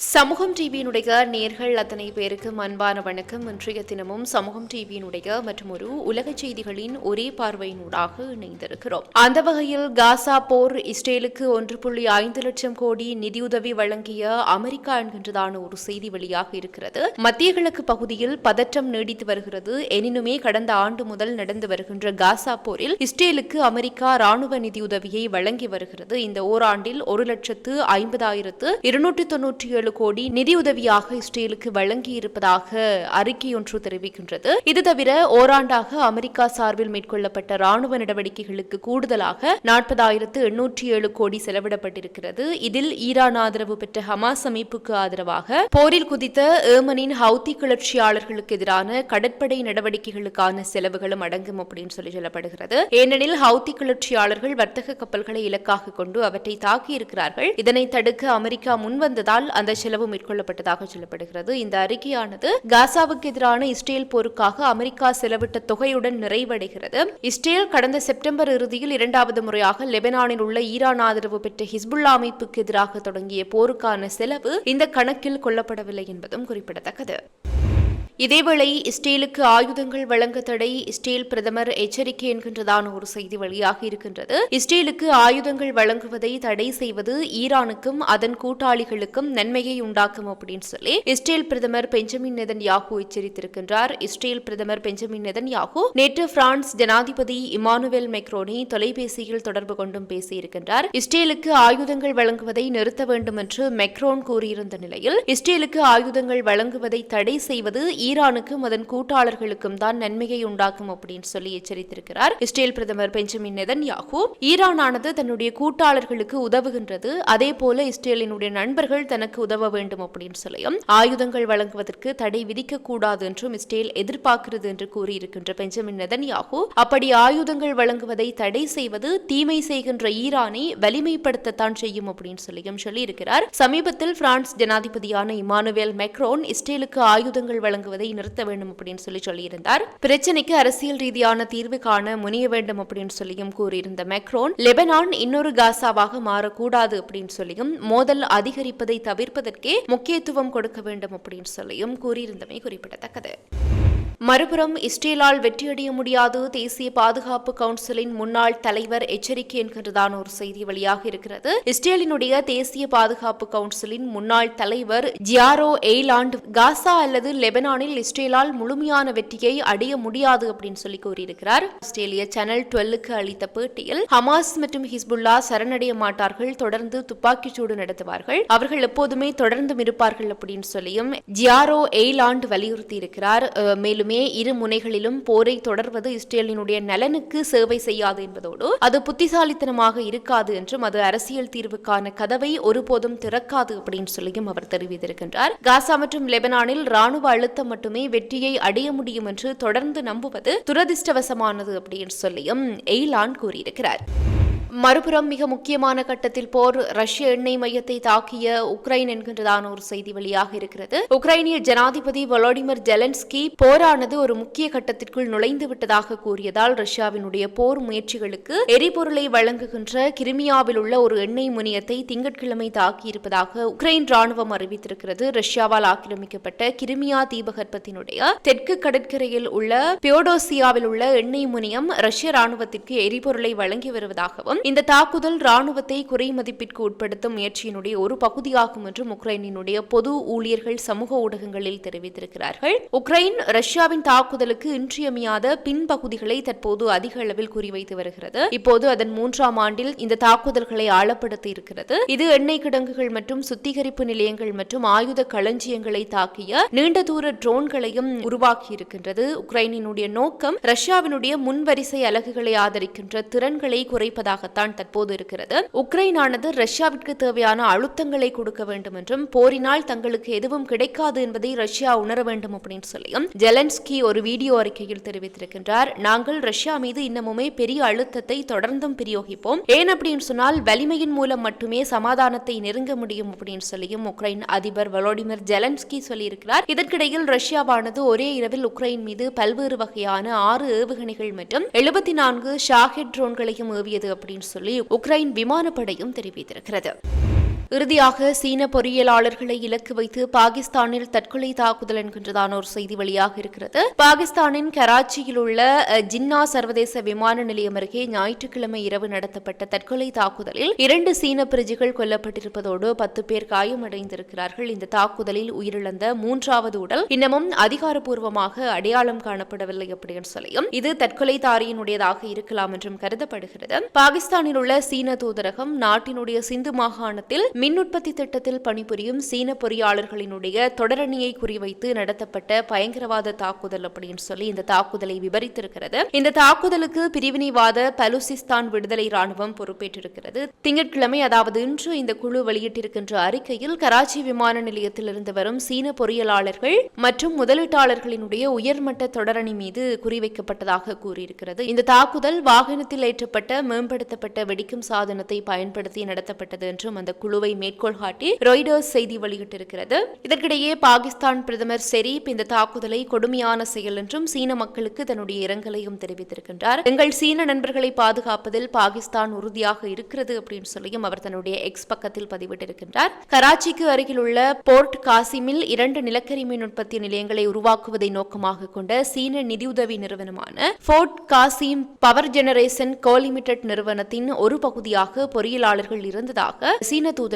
சமூகம் டிவியினுடைய நேர்கள் அத்தனை பேருக்கு அன்பான வணக்கம். இன்றைய தினமும் சமூகம் டிவியினுடைய மற்றும் ஒரு உலக செய்திகளின் ஒரே பார்வையினூடாக இணைந்திருக்கிறோம். அந்த வகையில் காசா போர் இஸ்ரேலுக்கு ஒன்று புள்ளி ஐந்து லட்சம் கோடி நிதியுதவி வழங்கிய அமெரிக்கா என்கின்றதான ஒரு செய்தி வெளியாக இருக்கிறது. மத்திய கிழக்கு பகுதியில் பதற்றம் நீடித்து வருகிறது. எனினுமே கடந்த ஆண்டு முதல் நடந்து வருகின்ற காசா போரில் இஸ்ரேலுக்கு அமெரிக்கா ராணுவ நிதியுதவியை வழங்கி வருகிறது. இந்த ஓராண்டில் ஒரு லட்சத்து ஐம்பதாயிரத்து இருநூற்றி தொன்னூற்றி ஏழு கோடி நிதியுதவியாக இஸ்ரேலுக்கு வழங்கியிருப்பதாக அறிக்கை ஒன்று தெரிவிக்கின்றது. இது தவிர ஓராண்டாக அமெரிக்கா சார்பில் மேற்கொள்ளப்பட்ட ராணுவ நடவடிக்கைகளுக்கு கூடுதலாக நாற்பதாயிரத்து எண்ணூற்றி ஏழு கோடி செலவிடப்பட்டிருக்கிறது. இதில் ஈரான் ஆதரவு பெற்ற ஹமாஸ் அமைப்புக்கு ஆதரவாக போரில் குதித்த ஏமனின் ஹவுதி கிளர்ச்சியாளர்களுக்கு எதிரான கடற்படை நடவடிக்கைகளுக்கான செலவுகளும் அடங்கும் அப்படின்னு சொல்லி சொல்லப்படுகிறது. ஏனெனில் ஹவுதி கிளர்ச்சியாளர்கள் வர்த்தக கப்பல்களை இலக்காக கொண்டு அவற்றை தாக்கியிருக்கிறார்கள். இதனை தடுக்க அமெரிக்கா முன்வந்ததால் அந்த செலவு மேற்கொள்ளப்பட்டதாக சொல்லப்படுகிறது. இந்த அறிக்கையானது காசாவுக்கு எதிரான இஸ்ரேல் போருக்காக அமெரிக்கா செலவிட்ட தொகையுடன் நிறைவடைகிறது. இஸ்ரேல் கடந்த செப்டம்பர் இறுதியில் இரண்டாவது முறையாக லெபனானில் உள்ள ஈரான் ஆதரவு பெற்ற ஹிஸ்புல்லா அமைப்புக்கு எதிராக தொடங்கிய போருக்கான செலவு இந்த கணக்கில் கொள்ளப்படவில்லை என்பதும் குறிப்பிடத்தக்கது. இதேவேளை இஸ்ரேலுக்கு ஆயுதங்கள் வழங்க தடை இஸ்ரேல் பிரதமர் எச்சரிக்கை என்கின்றதான ஒரு செய்தி வெளியாக இருக்கின்றது. இஸ்ரேலுக்கு ஆயுதங்கள் வழங்குவதை தடை செய்வது ஈரானுக்கும் அதன் கூட்டாளிகளுக்கும் நன்மையை உண்டாக்கும் அப்படின்னு சொல்லி இஸ்ரேல் பிரதமர் பெஞ்சமின் நெதன் யாகு எச்சரித்திருக்கின்றார். இஸ்ரேல் பிரதமர் பெஞ்சமின் நெதன் யாகு நேற்று பிரான்ஸ் ஜனாதிபதி இமானுவேல் மெக்ரோனி தொலைபேசியில் தொடர்பு கொண்டும் பேசியிருக்கின்றார். இஸ்ரேலுக்கு ஆயுதங்கள் வழங்குவதை நிறுத்த வேண்டும் என்று மெக்ரோன் கூறியிருந்த நிலையில் இஸ்ரேலுக்கு ஆயுதங்கள் வழங்குவதை தடை செய்வது ஈரானுக்கும் அதன் கூட்டாளர்களுக்கும் தான் நன்மையை உண்டாக்கும் அப்படின்னு சொல்லி எச்சரித்திருக்கிறார். இஸ்ரேல் பிரதமர் பெஞ்சமின் நெதன் யாகு ஈரானானது தன்னுடைய கூட்டாளர்களுக்கு உதவுகின்றது அதே போல இஸ்ரேலினுடைய நண்பர்கள் தனக்கு உதவ வேண்டும் அப்படின்னு சொல்லியும் ஆயுதங்கள் வழங்குவதற்கு தடை விதிக்க கூடாது என்றும் இஸ்ரேல் எதிர்பார்க்கிறது என்று கூறியிருக்கின்ற பெஞ்சமின் நெதன்யாகு அப்படி ஆயுதங்கள் வழங்குவதை தடை செய்வது தீமை செய்கின்ற ஈரானை வலிமைப்படுத்தத்தான் செய்யும் அப்படின்னு சொல்லியும் சொல்லியிருக்கிறார். சமீபத்தில் பிரான்ஸ் ஜனாதிபதியான இமானுவேல் மெக்ரோன் இஸ்ரேலுக்கு ஆயுதங்கள் வழங்குவது நிறுத்த வேண்டும் அப்படின்னு சொல்லி சொல்லியிருந்தார். பிரச்சனைக்கு அரசியல் ரீதியான தீர்வு காண முனைய வேண்டும் அப்படின்னு சொல்லியும் கூறியிருந்த மெக்ரோன் லெபனான் இன்னொரு காசாவாக மாறக்கூடாது அப்படின்னு சொல்லியும் மோதல் அதிகரிப்பதை தவிர்ப்பதற்கே முக்கியத்துவம் கொடுக்க வேண்டும் அப்படின்னு சொல்லியும் கூறியிருந்தமை குறிப்பிடத்தக்கது. மறுபுறம் இஸ்ரேலால் வெற்றியடைய முடியாது. தேசிய பாதுகாப்பு கவுன்சிலின் முன்னாள் தலைவர் எச்சரிக்கை என்கின்றதான ஒரு செய்தி வெளியாக இருக்கிறது. இஸ்ரேலினுடைய தேசிய பாதுகாப்பு கவுன்சிலின் முன்னாள் தலைவர் ஜியாரோ எய்லாண்ட் காசா அல்லது லெபனானில் இஸ்ரேலால் முழுமையான வெற்றியை அடைய முடியாது அப்படின்னு சொல்லி கூறியிருக்கிறார். ஆஸ்திரேலிய சேனல் டுவெல்லுக்கு அளித்த பேட்டியில் ஹமாஸ் மற்றும் ஹிஸ்புல்லா சரணடைய மாட்டார்கள் தொடர்ந்து துப்பாக்கிச்சூடு நடத்துவார்கள் அவர்கள் எப்போதுமே தொடர்ந்தும் இருப்பார்கள் அப்படின்னு சொல்லியும் ஜியாரோ எய்லாண்ட் வலியுறுத்தி இருக்கிறார் மேலும் மேலுமே இரு முனைகளிலும் போரை தொடர்வது இஸ்ரேலினுடைய நலனுக்கு சேவை செய்யாது என்பதோடு அது புத்திசாலித்தனமாக இருக்காது என்றும் அது அரசியல் தீர்வுக்கான கதவை ஒருபோதும் திறக்காது அப்படின்னு சொல்லியும் அவர் தெரிவித்திருக்கின்றார். காசா மற்றும் லெபனானில் ராணுவ அழுத்தம் மட்டுமே வெற்றியை அடைய முடியும் என்று தொடர்ந்து நம்புவது துரதிருஷ்டவசமானது அப்படின்னு சொல்லியும் எய்லான் கூறியிருக்கிறார். மறுபுறம் மிக முக்கியமான கட்டத்தில் போர் ரஷ்ய எண்ணெய் மையத்தை தாக்கிய உக்ரைன் என்கின்றதான ஒரு செய்தி வெளியாக இருக்கிறது. உக்ரைனிய ஜனாதிபதி வொலோடிமிர் ஜெலன்ஸ்கி போரானது ஒரு முக்கிய கட்டத்திற்குள் நுழைந்து விட்டதாக கூறியதால் ரஷ்யாவினுடைய போர் முயற்சிகளுக்கு எரிபொருளை வழங்குகின்ற கிரிமியாவில் உள்ள ஒரு எண்ணெய் முனையத்தை திங்கட்கிழமை தாக்கியிருப்பதாக உக்ரைன் ராணுவம் அறிவித்திருக்கிறது. ரஷ்யாவால் ஆக்கிரமிக்கப்பட்ட கிரிமியா தீபகற்பத்தினுடைய தெற்கு கடற்கரையில் உள்ள பியோடோசியாவில் உள்ள எண்ணெய் முனையம் ரஷ்ய ராணுவத்திற்கு எரிபொருளை வழங்கி வருவதாகவும் இந்த தாக்குதல் ராணுவத்தை குறைமதிப்பிற்கு உட்படுத்தும் முயற்சியினுடைய ஒரு பகுதியாகும் என்றும் உக்ரைனினுடைய பொது ஊழியர்கள் சமூக ஊடகங்களில் தெரிவித்திருக்கிறார்கள். உக்ரைன் ரஷ்யாவின் தாக்குதலுக்கு இன்றியமையாத பின்பகுதிகளை தற்போது அதிக அளவில் குறிவைத்து வருகிறது. இப்போது அதன் மூன்றாம் ஆண்டில் இந்த தாக்குதல்களை ஆழப்படுத்தி இருக்கிறது. இது எண்ணெய் கிடங்குகள் மற்றும் சுத்திகரிப்பு நிலையங்கள் மற்றும் ஆயுத களஞ்சியங்களை தாக்கிய நீண்ட தூர ட்ரோன்களையும் உருவாக்கி இருக்கின்றது. உக்ரைனினுடைய நோக்கம் ரஷ்யாவினுடைய முன்வரிசை அலகுகளை ஆதரிக்கின்ற திறன்களை குறைப்பதாக தான் தற்போது இருக்கிறது. உக்ரைனானது ரஷ்யாவிற்கு தேவையான அழுத்தங்களை கொடுக்க வேண்டும் என்றும் போரினால் தங்களுக்கு எதுவும் கிடைக்காது என்பதை ரஷ்யா உணர வேண்டும் அப்படின்னு சொல்லியும் ஜெலன்ஸ்கி ஒரு வீடியோ அறிக்கையில் தெரிவித்திருக்கின்றார். நாங்கள் ரஷ்யா மீது இன்னமுமே பெரிய அழுத்தத்தை தொடர்ந்தும் பிரயோகிப்போம். ஏன் அப்படின்னு சொன்னால் வலிமையின் மூலம் மட்டுமே சமாதானத்தை நெருங்க முடியும் அப்படின்னு சொல்லியும் உக்ரைன் அதிபர் வலோடிமிர் ஜெலன்ஸ்கி சொல்லியிருக்கிறார். இதற்கிடையில் ரஷ்யாவானது ஒரே இரவில் உக்ரைன் மீது பல்வேறு வகையான ஆறு ஏவுகணைகள் மற்றும் எழுபத்தி நான்கு ஷாஹெட் ட்ரோன்களையும் ஏவியது அப்படின்னு சொல்லி உக்ரைன் விமானப்படையும் தெரிவித்திருக்கிறது. இறுதியாக சீன பொறியியலாளர்களை இலக்கு வைத்து பாகிஸ்தானில் தற்கொலை தாக்குதல் என்கின்றதான ஒரு செய்தி வெளியாக இருக்கிறது. பாகிஸ்தானின் கராச்சியில் உள்ள ஜின்னா சர்வதேச விமான நிலையம் அருகே ஞாயிற்றுக்கிழமை இரவு நடத்தப்பட்ட தற்கொலை தாக்குதலில் இரண்டு சீன பிரஜைகள் கொல்லப்பட்டிருப்பதோடு பத்து பேர் காயமடைந்திருக்கிறார்கள். இந்த தாக்குதலில் உயிரிழந்த மூன்றாவது உடல் இன்னமும் அதிகாரப்பூர்வமாக அடையாளம் காணப்படவில்லை அப்படின்னு சொல்லியும் இது தற்கொலை தாரியினுடையதாக இருக்கலாம் என்றும் கருதப்படுகிறது. பாகிஸ்தானில் உள்ள சீன தூதரகம் நாட்டினுடைய சிந்து மாகாணத்தில் மின் உற்பத்தி திட்டத்தில் பணிபுரியும் சீன பொறியாளர்களினுடைய தொடரணியை குறிவைத்து நடத்தப்பட்ட பயங்கரவாத தாக்குதல் அப்படின்னு சொல்லி இந்த தாக்குதலை விவரித்திருக்கிறது இந்த தாக்குதலுக்கு பிரிவினைவாத பலுசிஸ்தான் விடுதலை ராணுவம் பொறுப்பேற்றிருக்கிறது. திங்கட்கிழமை அதாவது இன்று இந்த குழு வெளியிட்டிருக்கின்ற அறிக்கையில் கராச்சி விமான நிலையத்தில் இருந்து வரும் சீன பொறியியலாளர்கள் மற்றும் முதலீட்டாளர்களினுடைய உயர்மட்ட தொடரணி மீது குறிவைக்கப்பட்டதாக கூறியிருக்கிறது. இந்த தாக்குதல் வாகனத்தில் ஏற்றப்பட்ட மேம்படுத்தப்பட்ட வெடிக்கும் சாதனத்தை பயன்படுத்தி நடத்தப்பட்டது என்றும் அந்த குழுவை மேற்கோள் காட்டி ராய்டர்ஸ் செய்தி வெளியிட்டிருக்கிறது. இதற்கிடையே பாகிஸ்தான் பிரதமர் செரீப் இந்த தாக்குதலை கொடுமையான செயல் என்றும் சீன மக்களுக்கு தன்னுடைய இரங்கலையும் தெரிவித்திருக்கின்றார். எங்கள் சீன நண்பர்களை பாதுகாப்பதில் பாகிஸ்தான் உறுதியாக இருக்கிறது அப்படின்னு சொல்லியும் அவர் தன்னுடைய எக்ஸ் பக்கத்தில் பதிவிட்டிருக்கின்றார். கராச்சிக்கு அருகில் உள்ள போர்ட் காசிமில் இரண்டு நிலக்கரி மின் உற்பத்தி நிலையங்களை உருவாக்குவதை நோக்கமாக கொண்ட சீன நிதியுதவி நிறுவனமான Port Qasim power generation co limited நிறுவனத்தின் ஒரு பகுதியாக பொறியியலாளர்கள் இருந்ததாக சீன தூதர்